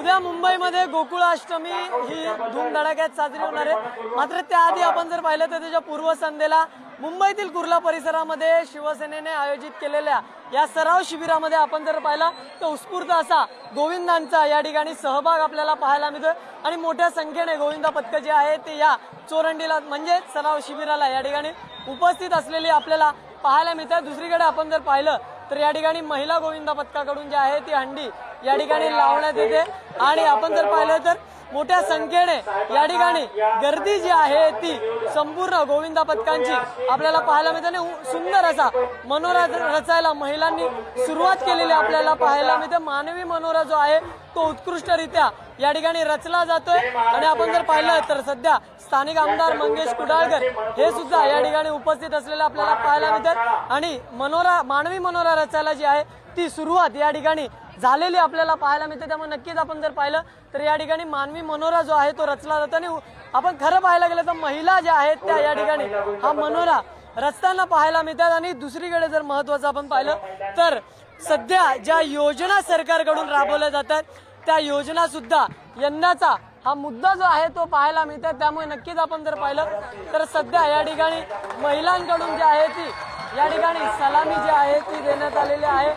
उद्या मुंबईमध्ये गोकुळाष्टमी ही धूमधडाक्यात साजरी होणार आहे. मात्र त्याआधी आपण जर पाहिलं तर त्याच्या पूर्वसंध्येला मुंबईतील कुर्ला परिसरामध्ये शिवसेनेने आयोजित केलेल्या या सराव शिबिरामध्ये आपण जर पाहिला तर उत्स्फूर्त असा गोविंदांचा या ठिकाणी सहभाग आपल्याला पाहायला मिळतोय. आणि मोठ्या संख्येने गोविंदा पथकं जे आहे ते या चोरंडीला म्हणजे सराव शिबिराला या ठिकाणी उपस्थित असलेली आपल्याला पाहायला मिळतात दुसरीकडे आपण जर पाहिलं तर या ठिकाणी महिला गोविंदा पथकाकडून जी आहे ती हंडी या ठिकाणी लावण्यात येते. आणि आपण जर पाहिलं तर मोठ्या संख्येने या ठिकाणी गर्दी जी आहे ती संपूर्ण गोविंदा पथकांची आपल्याला पाहायला मिळते. आणि सुंदर असा मनोरा रचायला महिलांनी सुरुवात केलेली आपल्याला पाहायला मिळते. मानवी मनोरा जो आहे तो उत्कृष्टरित्या या ठिकाणी रचला जातोय. आणि आपण जर पाहिलं तर सध्या स्थानिक आमदार मंगेश कुडाळकर हे सुद्धा या ठिकाणी उपस्थित असलेले आपल्याला पाहायला मिळतात. आणि मनोरा मानवी मनोरा रचायला जी आहे ती सुरुवात या ठिकाणी झालेली आपल्याला पाहायला मिळते. त्यामुळे नक्कीच आपण जर पाहिलं तर या ठिकाणी मानवी मनोरा जो आहे तो रचला जातो. आणि आपण खरं पाहायला गेलं तर महिला ज्या आहेत त्या या ठिकाणी हा मनोरा रचताना पाहायला मिळतात. आणि दुसरीकडे जर महत्वाचं आपण पाहिलं तर सध्या ज्या योजना सरकारकडून राबवल्या जातात त्या योजना सुद्धा यंदाचा हा मुद्दा जो आहे तो पाहायला मिळतात. त्यामुळे नक्कीच आपण जर पाहिलं तर सध्या या ठिकाणी महिलांकडून जी आहे ती या ठिकाणी सलामी जी आहे ती देण्यात आलेली आहे.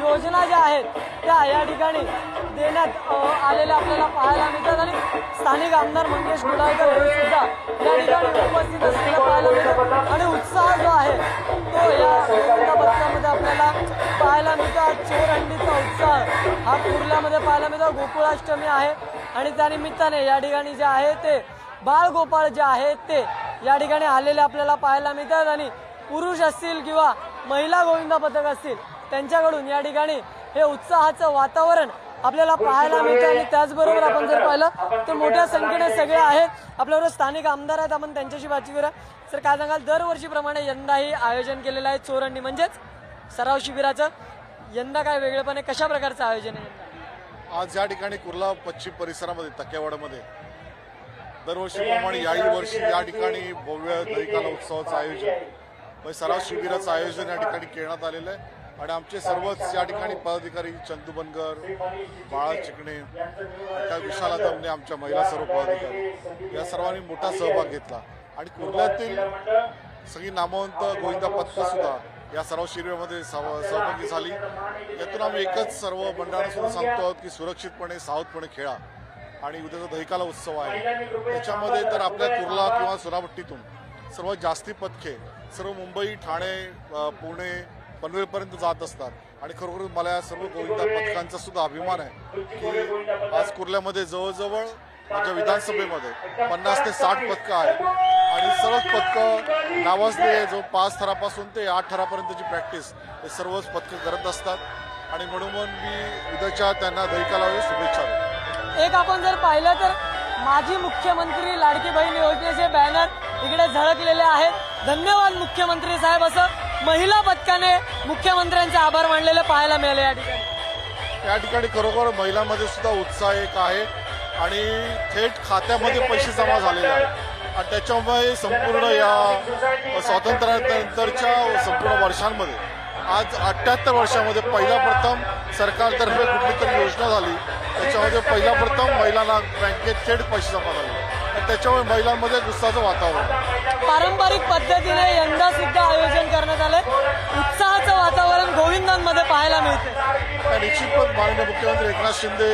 योजना ज्या आहेत त्या या ठिकाणी देण्यात आलेल्या आपल्याला पाहायला मिळतात. आणि स्थानिक आमदार मंगेश गुडाळकर हे सुद्धा या ठिकाणी उपस्थित असलेलं पाहायला मिळतात. आणि उत्साह जो आहे तो या गोविंदा पथकामध्ये आपल्याला पाहायला मिळतात. चोरहंडीचा उत्साह हा कुर्ल्यामध्ये पाहायला मिळतो. गोकुळाष्टमी आहे. आणि त्या निमित्ताने या ठिकाणी जे आहे ते बाळगोपाळ जे आहेत ते या ठिकाणी आलेले आपल्याला पाहायला मिळतात. आणि पुरुष असतील किंवा महिला गोविंदा पथक असतील त्यांच्याकडून या ठिकाणी हे उत्साहाचं वातावरण आपल्याला पाहायला मिळतं आणि त्याचबरोबर आपण जर पाहिलं तर मोठ्या संख्येने सगळे आहेत. आपल्याबरोबर स्थानिक आमदार आहेत. आपण त्यांच्याशी बातचीत करा सर काय सांगाल? दरवर्षीप्रमाणे यंदाही आयोजन केलेलं आहे चोरंडी. म्हणजेच सराव शिबिराचं यंदा काय वेगळेपणे कशा प्रकारचं आयोजन आहे? आज या ठिकाणी कुर्ला पश्चिम परिसरामध्ये तक्यावाडामध्ये दरवर्षीप्रमाणे याही वर्षी या ठिकाणी भव्य दहिकाला उत्सवाचं आयोजन. म्हणजे सराव शिबिराचं आयोजन या ठिकाणी करण्यात आलेलं आहे. आणि आमचे सर्वच या ठिकाणी पदाधिकारी चंदू बनगर बाळा चिकणे त्या विशाला दमने आमच्या महिला सर्व पदाधिकारी या सर्वांनी मोठा सहभाग घेतला. आणि कुर्ल्यातील सगळी नामवंत गोविंदा पथकं सुद्धा या सर्व शिबिरामध्ये सहभागी झाली. यातून आम्ही एकच सर्व मंडळांना सुद्धा सांगतो आहोत की सुरक्षितपणे सावधपणे खेळा. आणि उद्याचा दहिकाला उत्सव आहे. त्याच्यामध्ये तर आपल्या कुर्ला किंवा सुरापट्टीतून सर्वात जास्ती पथके सर्व मुंबई ठाणे पुणे पनवेलपर्यंत जात असतात. आणि खरोखर मला या सर्व गोविंदा पथकांचा सुद्धा अभिमान आहे की आज कुर्ल्यामध्ये जवळजवळ माझ्या विधानसभेमध्ये पन्नास ते साठ पथकं आहेत. आणि सर्वच पथकं नावाजले जो पाच थरापासून ते आठ थरापर्यंतची प्रॅक्टिस हे सर्वच पथकं करत असतात. आणि म्हणून मी उद्याच्या त्यांना दहिकाला शुभेच्छा एक आपण जर पाहिलं तर माजी मुख्यमंत्री लाडकी बहीण योजनेचे बॅनर इकडे झळकलेले आहेत. धन्यवाद मुख्यमंत्री साहेब. असं महिला पथकाने मुख्यमंत्र्यांचे आभार मानलेले पाहायला मिळाले या ठिकाणी. या ठिकाणी खरोखर महिलांमध्ये सुद्धा उत्साह एक आहे आणि थेट खात्यामध्ये पैसे जमा झालेले आहेत. आणि त्याच्यामुळे संपूर्ण या स्वातंत्र्यानंतरच्या संपूर्ण वर्षांमध्ये आज अठ्ठ्याहत्तर वर्षामध्ये पहिला प्रथम सरकारतर्फे कुठली तरी योजना झाली. त्याच्यामध्ये पहिला प्रथम महिलांना बँकेत थेट पैसे जमा झाले. त्याच्यामुळे महिलांमध्ये उत्साहाचं वातावरण. पारंपरिक पद्धतीने यंदा सुद्धा आयोजन करण्यात आले उत्साहाचं वातावरण गोविंदांमध्ये पाहायला मिळते निश्चितपणे माननीय मुख्यमंत्री एकनाथ शिंदे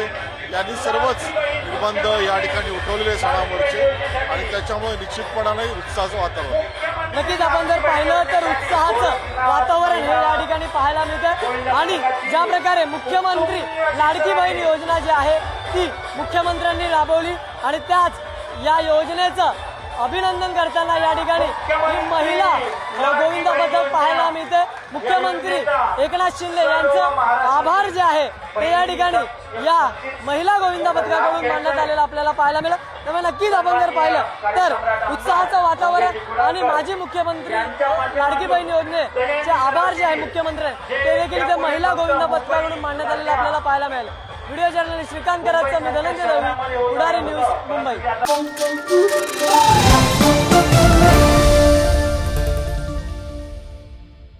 यांनी सर्वच निर्बंध या ठिकाणी उठवलेले सणावरचे. आणि त्याच्यामुळे निश्चितपणाने उत्साहाचं वातावरण. नक्कीच आपण जर पाहिलं तर उत्साहाचं वातावरण हे या ठिकाणी पाहायला मिळतं आणि ज्या प्रकारे मुख्यमंत्री लाडकी बहीण योजना जी आहे ती मुख्यमंत्र्यांनी राबवली. आणि त्याच या योजनेचं अभिनंदन करताना या ठिकाणी ही महिला गोविंद पथक पाहायला मिळते. मुख्यमंत्री एकनाथ शिंदे यांचं आभार जे आहे ते या ठिकाणी या महिला गोविंद पथकाकडून मांडण्यात आलेलं आपल्याला पाहायला मिळेल. त्यामुळे नक्कीच आपण जर पाहिलं तर उत्साहाचं वातावरण आणि माजी मुख्यमंत्री लाडकी बहीण योजनेचे आभार जे आहे मुख्यमंत्री ते देखील ते महिला गोविंद पथकाकडून मांडण्यात आलेलं आपल्याला पाहायला मिळालं. व्हिडिओ जर्नलिस्ट श्रीकांत कराडचा मी धनंजय रवी उडारी न्यूज मुंबई.